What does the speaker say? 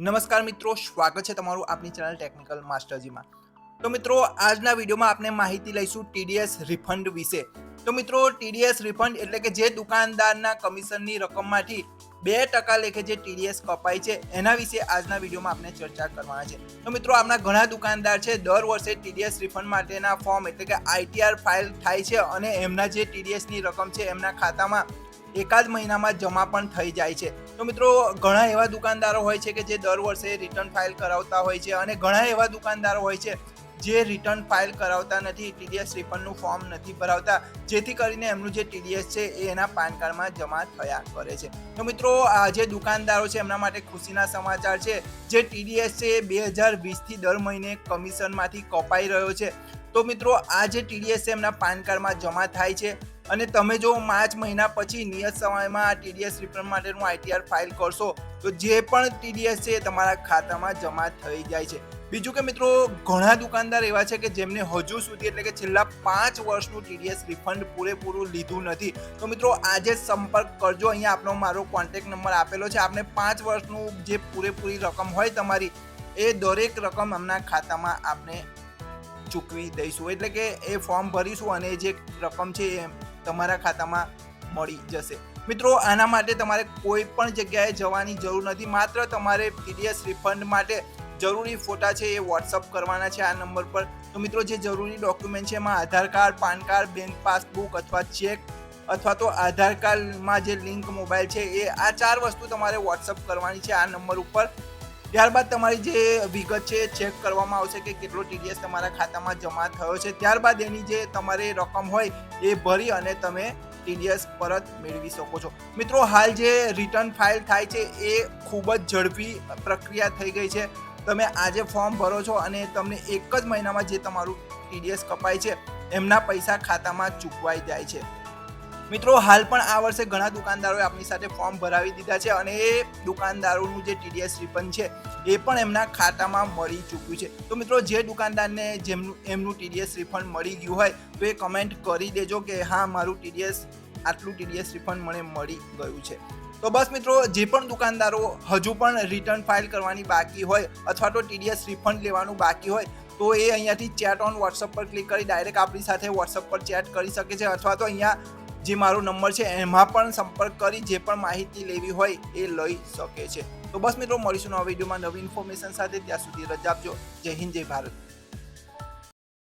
નમસ્કાર મિત્રો, સ્વાગત છે તમારું આપની ચેનલ ટેકનિકલ માસ્ટરજીમાં તો મિત્રો, આજના વિડીયોમાં આપણે માહિતી લઈશું ટીડીએસ રિફંડ વિશે. તો મિત્રો ટીડીએસ રિફંડ એટલે કે જે દુકાનદારના કમિશનની રકમમાંથી બે ટકા લેખે જે ટીડીએસ કપાય છે, એના વિશે આજના વિડીયોમાં આપણે ચર્ચા કરવાના છે. તો મિત્રો, આપણા ઘણા દુકાનદાર છે, દર વર્ષે ટીડીએસ રિફંડ માટેના ફોર્મ એટલે કે આઈટીઆર ફાઇલ થાય છે અને એમના જે ટીડીએસની રકમ છે, એમના ખાતામાં એકાદ મહિનામાં જમા પણ થઈ જાય છે. તો મિત્રો, ઘણા એવા દુકાનદારો હોય છે કે જે દર વર્ષે રિટર્ન ફાઇલ કરાવતા હોય છે અને ઘણા એવા દુકાનદારો હોય છે જે રિટર્ન ફાઇલ કરાવતા નથી ટીડીએસ રિફંડનું ફોર્મ નથી ભરાવતા, જેથી કરીને એમનું જે ટીડીએસ છે એ એના પાન કાર્ડમાં જમા થયા કરે છે. તો મિત્રો, આ જે દુકાનદારો છે એમના માટે ખુશીના સમાચાર છે. જે ટીડીએસ છે એ બે હજાર વીસથી દર મહિને કમિશનમાંથી કપાઈ રહ્યો છે. તો મિત્રો, આ જે ટીડીએસ છે એમના પાન કાર્ડમાં જમા થાય છે. અને તમે જો માર્ચ મહિના પછી નિયત સમયમાં આ ટીડીએસ રિફંડ માટેનું આઈટીઆર ફાઇલ કરશો, તો જે પણ ટીડીએસ છે એ તમારા ખાતામાં જમા થઈ જાય છે. બીજું કે મિત્રો, ઘણા દુકાનદાર એવા છે કે જેમને હજુ સુધી એટલે કે છેલ્લા પાંચ વર્ષનું ટીડીએસ રિફંડ પૂરેપૂરું લીધું નથી. તો મિત્રો, આજે સંપર્ક કરજો. અહીંયા આપનો મારો કોન્ટેક નંબર આપેલો છે. આપને પાંચ વર્ષનું જે પૂરેપૂરી રકમ હોય તમારી, એ દરેક રકમ એમના ખાતામાં આપણે ચૂકવી દઈશું. એટલે કે એ ફોર્મ ભરીશું અને જે રકમ છે એ તમારા ખાતામાં મળી જશે. મિત્રો, આના માટે તમારે કોઈ પણ જગ્યાએ જવાની જરૂર નથી. માત્ર તમારે પીડીએસ રિફંડ માટે જરૂરી ફોટા છે એ વોટ્સઅપ કરવાના છે આ નંબર પર. તો મિત્રો, જે જરૂરી ડોક્યુમેન્ટ છે એમાં Aadhaar card, PAN card, bank passbook અથવા ચેક અથવા તો આધાર કાર્ડમાં જે લિંક મોબાઈલ છે એ આ ચાર વસ્તુ તમારે વોટ્સઅપ કરવાની છે આ નંબર ઉપર. ત્યારબાદ તમારી જે વિગત છે ચેક કરવામાં આવશે કે કેટલો ટીડીએસ તમારા ખાતામાં જમા થયો છે. ત્યારબાદ એની જે તમારી રકમ હોય એ ભરી અને તમે ટીડીએસ પરત મેળવી શકો છો. મિત્રો, હાલ જે રિટર્ન ફાઇલ થાય છે એ ખૂબ જ ઝડપી પ્રક્રિયા થઈ ગઈ છે. તમે આજે ફોર્મ ભરો છો અને તમને એક જ મહિનામાં જે તમારું ટીડીએસ કપાય છે, એમના પૈસા ખાતામાં ચૂકવાઈ જાય છે. મિત્રો, હાલ પણ આ વર્ષે ઘણા દુકાનદારોએ આપણી સાથે ફોર્મ ભરાવી દીધા છે અને એ દુકાનદારોનું જે ટીડીએસ રિફંડ છે, એ પણ એમના ખાતામાં મળી ચૂક્યું છે. તો મિત્રો, જે દુકાનદારને જેમનું, એમનું ટીડીએસ રિફંડ મળી ગયું હોય, તો એ કમેન્ટ કરી દેજો કે હા, મારું ટીડીએસ આટલું ટીડીએસ રિફંડ મને મળી ગયું છે. તો બસ મિત્રો, જે પણ દુકાનદારો હજુ પણ રિટર્ન ફાઇલ કરવાની બાકી હોય અથવા તો ટીડીએસ રિફંડ લેવાનું બાકી હોય, તો એ અહીંયાથી ચેટ ઓન વોટ્સઅપ પર ક્લિક કરી ડાયરેક્ટ આપણી સાથે વોટ્સઅપ પર ચેટ કરી શકે છે અથવા તો અહીંયા જે મારો નંબર છે, એમાં પણ સંપર્ક કરી જે પણ માહિતી લેવી હોય એ લઈ શકે છે. તો બસ મિત્રો, મળીશું નવા વિડીયોમાં નવી ઇન્ફોર્મેશન સાથે. ત્યાં સુધી રજા આપજો. જય હિન્દ, જય ભારત.